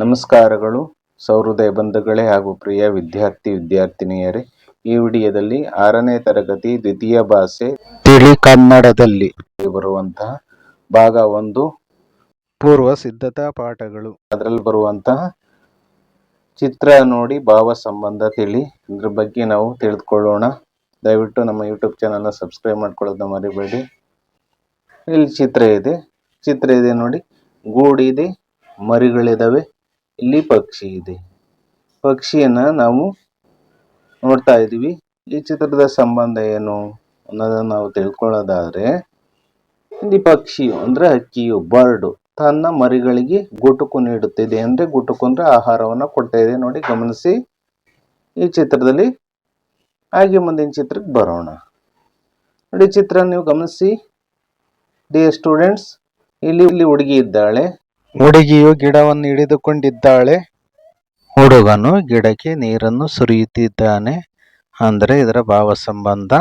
ನಮಸ್ಕಾರಗಳು, ಸೌಹೃದಯ ಬಂಧುಗಳೇ ಹಾಗೂ ಪ್ರಿಯ ವಿದ್ಯಾರ್ಥಿ, ವಿದ್ಯಾರ್ಥಿನಿಯರೇ. ಈ ವಿಡಿಯೋದಲ್ಲಿ ಆರನೇ ತರಗತಿ ದ್ವಿತೀಯ ಭಾಷೆ ತಿಳಿ ಕನ್ನಡದಲ್ಲಿ ಬರುವಂತಹ ಭಾಗ ಒಂದು, ಪೂರ್ವ ಸಿದ್ಧತಾ ಪಾಠಗಳು. ಅದರಲ್ಲಿ ಬರುವಂತಹ ಚಿತ್ರ ನೋಡಿ, ಭಾವ ಸಂಬಂಧ ತಿಳಿ, ಇದ್ರ ಬಗ್ಗೆ ನಾವು ತಿಳಿದುಕೊಳ್ಳೋಣ. ದಯವಿಟ್ಟು ನಮ್ಮ ಯೂಟ್ಯೂಬ್ ಚಾನಲ್ನ ಸಬ್ಸ್ಕ್ರೈಬ್ ಮಾಡ್ಕೊಳ್ಳೋದನ್ನ ಮರಿಬೇಡಿ. ಇಲ್ಲಿ ಚಿತ್ರ ಇದೆ. ಚಿತ್ರ ಇದೆ ನೋಡಿ, ಗೂಡಿದೆ, ಮರಿಗಳಿದಾವೆ. ಇಲ್ಲಿ ಪಕ್ಷಿ ಇದೆ. ಪಕ್ಷಿಯನ್ನ ನಾವು ನೋಡ್ತಾ ಇದ್ದೀವಿ. ಈ ಚಿತ್ರದ ಸಂಬಂಧ ಏನು ಅನ್ನೋದನ್ನ ನಾವು ತಿಳ್ಕೊಳ್ಳೋದಾದ್ರೆ, ಇಲ್ಲಿ ಪಕ್ಷಿಯು ಅಂದ್ರೆ ಹಕ್ಕಿಯು ಬರ್ಡು ತನ್ನ ಮರಿಗಳಿಗೆ ಗುಟುಕು ನೀಡುತ್ತಿದೆ ಅಂದ್ರೆ ಗುಟುಕು ಅಂದ್ರೆ ಆಹಾರವನ್ನ ಕೊಡ್ತಾ ಇದೆ. ನೋಡಿ, ಗಮನಿಸಿ. ಈ ಚಿತ್ರದಲ್ಲಿ ಹಾಗೆ ಮುಂದಿನ ಚಿತ್ರಕ್ಕೆ ಬರೋಣ. ನೋಡಿ ಚಿತ್ರ ನೀವು ಗಮನಿಸಿ. ಡಿಯರ್ ಸ್ಟೂಡೆಂಟ್ಸ್ ಇಲ್ಲಿ ಇಲ್ಲಿ ಹುಡುಗಿ ಇದ್ದಾಳೆ. ಹುಡುಗಿಯು ಗಿಡವನ್ನು ಹಿಡಿದುಕೊಂಡಿದ್ದಾಳೆ. ಹುಡುಗನು ಗಿಡಕ್ಕೆ ನೀರನ್ನು ಸುರಿಯುತ್ತಿದ್ದಾನೆ. ಅಂದರೆ ಇದರ ಭಾವ ಸಂಬಂಧ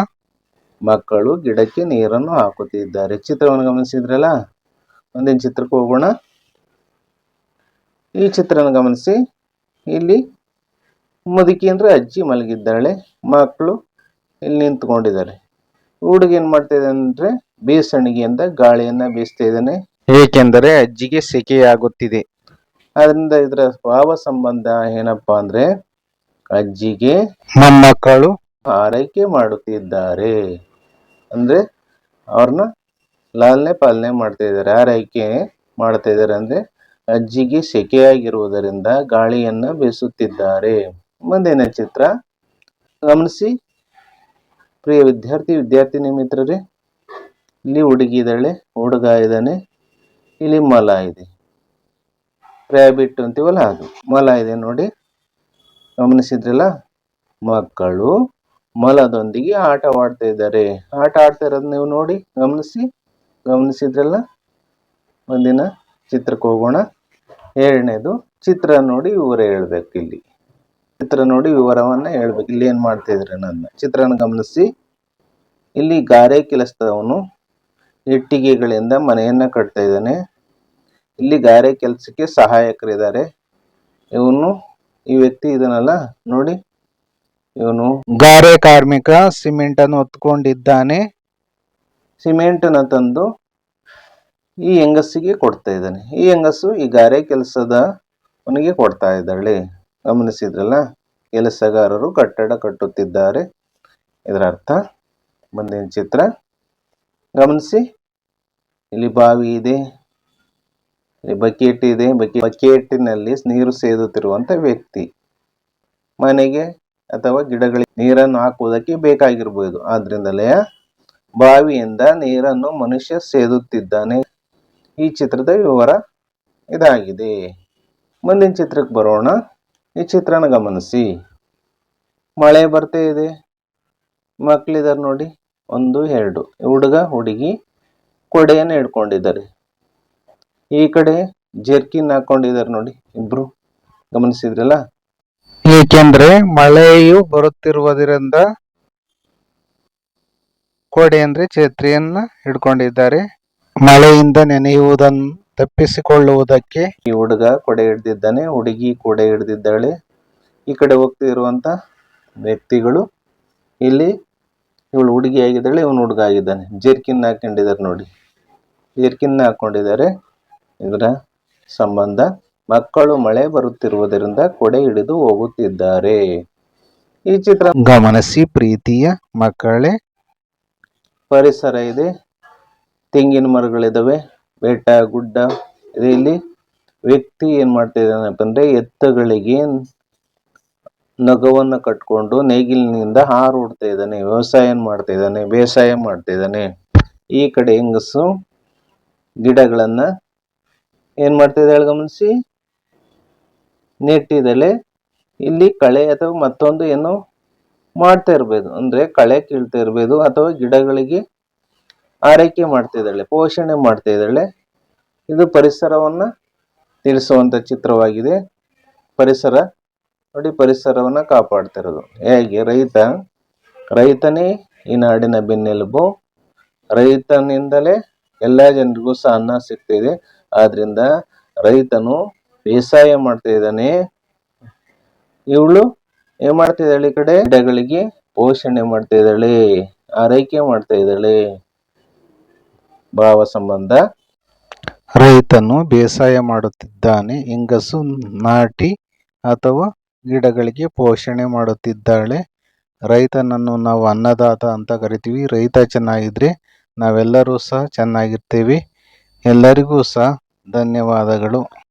ಮಕ್ಕಳು ಗಿಡಕ್ಕೆ ನೀರನ್ನು ಹಾಕುತ್ತಿದ್ದಾರೆ. ಚಿತ್ರವನ್ನು ಗಮನಿಸಿದ್ರಲ್ಲ? ಒಂದಿನ ಚಿತ್ರಕ್ಕೆ ಹೋಗೋಣ? ಈ ಚಿತ್ರನ ಗಮನಿಸಿ. ಇಲ್ಲಿ ಮುದುಕಿ ಅಂದ್ರೆ ಅಜ್ಜಿ ಮಲಗಿದ್ದಾಳೆ. ಮಕ್ಕಳು ಇಲ್ಲಿ ನಿಂತ್ಕೊಂಡಿದ್ದಾರೆ. ಹುಡುಗ ಏನು ಮಾಡ್ತಾ ಇದ್ದಾನೆ ಅಂದ್ರೆ ಬೀಸಣಿಗೆಯಿಂದ ಗಾಳಿಯನ್ನು ಬೀಸ್ತಾ ಇದ್ದಾನೆ. ಏಕೆಂದರೆ ಅಜ್ಜಿಗೆ ಸೆಕೆಯಾಗುತ್ತಿದೆ. ಅದರಿಂದ ಇದರ ಭಾವ ಸಂಬಂಧ ಏನಪ್ಪಾ ಅಂದ್ರೆ ಅಜ್ಜಿಗೆ ಮೊಮ್ಮಕ್ಕಳು ಆರೈಕೆ ಮಾಡುತ್ತಿದ್ದಾರೆ. ಅಂದ್ರೆ ಅವ್ರನ್ನ ಲಾಲನೆ ಪಾಲನೆ ಮಾಡ್ತಾ ಇದ್ದಾರೆ. ಆರೈಕೆ ಮಾಡ್ತಾ ಇದ್ದಾರೆ ಅಂದ್ರೆ ಅಜ್ಜಿಗೆ ಸೆಕೆಯಾಗಿರುವುದರಿಂದ ಗಾಳಿಯನ್ನ ಬೀಸುತ್ತಿದ್ದಾರೆ. ಮುಂದಿನ ಚಿತ್ರ. ಗಮನಿಸಿ. ಪ್ರಿಯ ವಿದ್ಯಾರ್ಥಿ ವಿದ್ಯಾರ್ಥಿನಿ ಮಿತ್ರರೇ ಇಲ್ಲಿ ಹುಡುಗಿ ಇದ್ದಾಳೆ ಹುಡುಗ ಇದ್ದಾನೆ. ಇಲ್ಲಿ ಮಲ ಇದೆ. ರ್ಯಾಬಿಟ್ ಅಂತೀವಲ್ಲ ಅದು. ಮಲ ಇದೆ ನೋಡಿ. ಗಮನಿಸಿದ್ರಲ್ಲ? ಮಕ್ಕಳು ಮಲದೊಂದಿಗೆ ಆಟವಾಡ್ತಾ ಇದ್ದಾರೆ. ಆಟ ಆಡ್ತಾ ಇರೋದು ನೀವು ನೋಡಿ, ಗಮನಿಸಿ. ಗಮನಿಸಿದ್ರಲ್ಲ? ಒಂದಿನ ಚಿತ್ರಕ್ಕೆ ಹೋಗೋಣ. ಎರಡನೇದು, ಚಿತ್ರ ನೋಡಿ ವಿವರ ಹೇಳ್ಬೇಕು ಇಲ್ಲಿ. ಚಿತ್ರ ನೋಡಿ ವಿವರವನ್ನ ಹೇಳ್ಬೇಕು. ಇಲ್ಲಿ ಏನು ಮಾಡ್ತಾ ಇದ್ರೆ ನನ್ನ? ಚಿತ್ರನ ಗಮನಿಸಿ. ಇಲ್ಲಿ ಗಾರೆ ಕೆಲಸದವನು ಇಟ್ಟಿಗೆಗಳಿಂದ ಮನೆಯನ್ನ ಕಟ್ತಾ ಇದ್ದಾನೆ. ಇಲ್ಲಿ ಗಾರೆ ಕೆಲಸಕ್ಕೆ ಸಹಾಯಕರಿದ್ದಾರೆ. ಇವನು, ಈ ವ್ಯಕ್ತಿ ಇದನ್ನಲ್ಲ, ನೋಡಿ. ಇವನು ಗಾರೆ ಕಾರ್ಮಿಕ ಸಿಮೆಂಟ್ ಅನ್ನು ಹೊತ್ಕೊಂಡಿದ್ದಾನೆ. ಸಿಮೆಂಟ್ ಅನ್ನ ತಂದು ಈ ಹೆಂಗಸಿಗೆ ಕೊಡ್ತಾ ಇದ್ದಾನೆ. ಈ ಹೆಂಗಸು ಈ ಗಾರೆ ಕೆಲಸದ ಅವನಿಗೆ ಕೊಡ್ತಾ ಇದ್ದಾಳೆ. ಗಮನಿಸಿದ್ರಲ್ಲ, ಕೆಲಸಗಾರರು ಕಟ್ಟಡ ಕಟ್ಟುತ್ತಿದ್ದಾರೆ. ಇದರ ಅರ್ಥ ಮುಂದಿನ ಚಿತ್ರ. ಗಮನಿಸಿ. ಇಲ್ಲಿ ಬಾವಿ ಇದೆ. ಇಲ್ಲಿ ಬಕೆಟ್ ಇದೆ. ಬಕೆ ಬಕೆಟಿನಲ್ಲಿ ನೀರು ಸೇದುತ್ತಿರುವಂತ ವ್ಯಕ್ತಿ. ಮನೆಗೆ ಅಥವಾ ಗಿಡಗಳಿಗೆ ನೀರನ್ನು ಹಾಕುವುದಕ್ಕೆ ಬೇಕಾಗಿರಬಹುದು. ಆದ್ರಿಂದಲೇ ಬಾವಿಯಿಂದ ನೀರನ್ನು ಮನುಷ್ಯ ಸೇದುತ್ತಿದ್ದಾನೆ. ಈ ಚಿತ್ರದ ವಿವರ ಇದಾಗಿದೆ. ಮುಂದಿನ ಚಿತ್ರಕ್ಕೆ ಬರೋಣ. ಈ ಚಿತ್ರನ ಗಮನಿಸಿ. ಮಳೆ ಬರ್ತಾ ಇದೆ. ಮಕ್ಕಳಿದಾರೆ ನೋಡಿ. ಒಂದು, ಎರಡು. ಹುಡುಗ, ಹುಡುಗಿ ಕೊಡೆಯನ್ನು ಹಿಡ್ಕೊಂಡಿದ್ದಾರೆ. ಈ ಕಡೆ ಜರ್ಕಿನ್ ಹಾಕೊಂಡಿದ್ದಾರೆ ನೋಡಿ ಇಬ್ರು. ಗಮನಿಸಿದ್ರಲ್ಲ? ಏಕೆಂದ್ರೆ ಮಳೆಯು ಬರುತ್ತಿರುವುದರಿಂದ ಕೊಡೆ ಅಂದ್ರೆ ಛತ್ರಿಯನ್ನ ಹಿಡ್ಕೊಂಡಿದ್ದಾರೆ. ಮಳೆಯಿಂದ ನೆನೆಯುವುದನ್ನು ತಪ್ಪಿಸಿಕೊಳ್ಳುವುದಕ್ಕೆ ಈ ಹುಡುಗ ಕೊಡೆ ಹಿಡ್ದಿದ್ದಾನೆ ಹುಡುಗಿ ಕೊಡೆ ಹಿಡ್ದಿದ್ದಾಳೆ. ಈ ಕಡೆ ಹೋಗ್ತಿರುವಂತ ವ್ಯಕ್ತಿಗಳು ಇಲ್ಲಿ ಇವಳು ಹುಡುಗಿ ಆಗಿದ್ದಾಳೆ, ಇವನು ಹುಡುಗ ಆಗಿದ್ದಾನೆ. ಜರ್ಕಿನ್ ಹಾಕೊಂಡಿದ್ದಾರೆ ನೋಡಿ. ಜೇರ್ಕಿನ್ ಹಾಕೊಂಡಿದ್ದಾರೆ. ಇದರ ಸಂಬಂಧ, ಮಕ್ಕಳು ಮಳೆ ಬರುತ್ತಿರುವುದರಿಂದ ಕೊಡೆ ಹಿಡಿದು ಹೋಗುತ್ತಿದ್ದಾರೆ. ಈ ಚಿತ್ರ ಗಮನಿಸಿ, ಪ್ರೀತಿಯ ಮಕ್ಕಳೇ. ಪರಿಸರ ಇದೆ. ತೆಂಗಿನ ಮರಗಳಿದಾವೆ. ಬೆಟ್ಟ, ಗುಡ್ಡ ಇಲ್ಲಿ. ವ್ಯಕ್ತಿ ಏನ್ ಮಾಡ್ತಾ ಇದ್ದಾನಪ್ಪ ಅಂದ್ರೆ ಎತ್ತಗಳಿಗೆ ನಗವನ್ನ ಕಟ್ಕೊಂಡು ನೇಗಿಲಿನಿಂದ ಹಾರು ಹೊಡ್ತಾ ಇದ್ದಾನೆ ವ್ಯವಸಾಯ ಮಾಡ್ತಾ ಇದ್ದಾನೆ, ಬೇಸಾಯ ಮಾಡ್ತಾ ಇದ್ದಾನೆ. ಈ ಕಡೆ ಹೆಂಗಸು ಗಿಡಗಳನ್ನ ಏನ್ ಮಾಡ್ತಾ ಇದ್ದಾಳೆ ಗಮನಿಸಿ? ನೆಟ್ಟಿದಲೆ ಇಲ್ಲಿ ಕಳೆ ಅಥವಾ ಮತ್ತೊಂದು ಏನೋ ಮಾಡ್ತಾ ಇರ್ಬೋದು. ಅಂದ್ರೆ ಕಳೆ ಕೀಳ್ತಾ ಇರ್ಬೋದು ಅಥವಾ ಗಿಡಗಳಿಗೆ ಆರೈಕೆ ಮಾಡ್ತಾ ಇದ್ದಾಳೆ, ಪೋಷಣೆ ಮಾಡ್ತಾ ಇದ್ದಾಳೆ. ಇದು ಪರಿಸರವನ್ನ ತಿಳಿಸುವಂತ ಚಿತ್ರವಾಗಿದೆ. ಪರಿಸರ ನೋಡಿ ಪರಿಸರವನ್ನ ಕಾಪಾಡ್ತಿರೋದು. ಹೇಗೆ? ರೈತ, ರೈತನೇ ಈ ನಾಡಿನ ಬೆನ್ನೆಲುಬು. ರೈತನಿಂದಲೇ ಎಲ್ಲ ಜನರಿಗೂ ಸಹ ಅನ್ನ ಸಿಗ್ತಿದೆ. ಆದ್ರಿಂದ ರೈತನು ಬೇಸಾಯ ಮಾಡ್ತಾ ಇದ್ದಾನೆ. ಇವಳು ಏನ್ ಮಾಡ್ತಾ ಇದ್ದಾಳೆ ಈ ಕಡೆ? ಗಿಡಗಳಿಗೆ ಪೋಷಣೆ ಮಾಡ್ತಾ ಇದ್ದಾಳೆ. ಆರೈಕೆ ಮಾಡ್ತಾ ಇದ್ದಾಳೆ. ಭಾವ ಸಂಬಂಧ. ರೈತನು ಬೇಸಾಯ ಮಾಡುತ್ತಿದ್ದಾನೆ. ಹೆಂಗಸು, ನಾಟಿ ಅಥವಾ ಗಿಡಗಳಿಗೆ ಪೋಷಣೆ ಮಾಡುತ್ತಿದ್ದಾಳೆ. ರೈತನನ್ನು ನಾವು ಅನ್ನದಾತ ಅಂತ ಕರಿತೀವಿ. ರೈತ ಚೆನ್ನಾಗಿದ್ರೆ ನಾವೆಲ್ಲರೂ ಸಹ ಚೆನ್ನಾಗಿರ್ತೀವಿ. ಎಲ್ಲರಿಗೂ ಸಹ ಧನ್ಯವಾದಗಳು.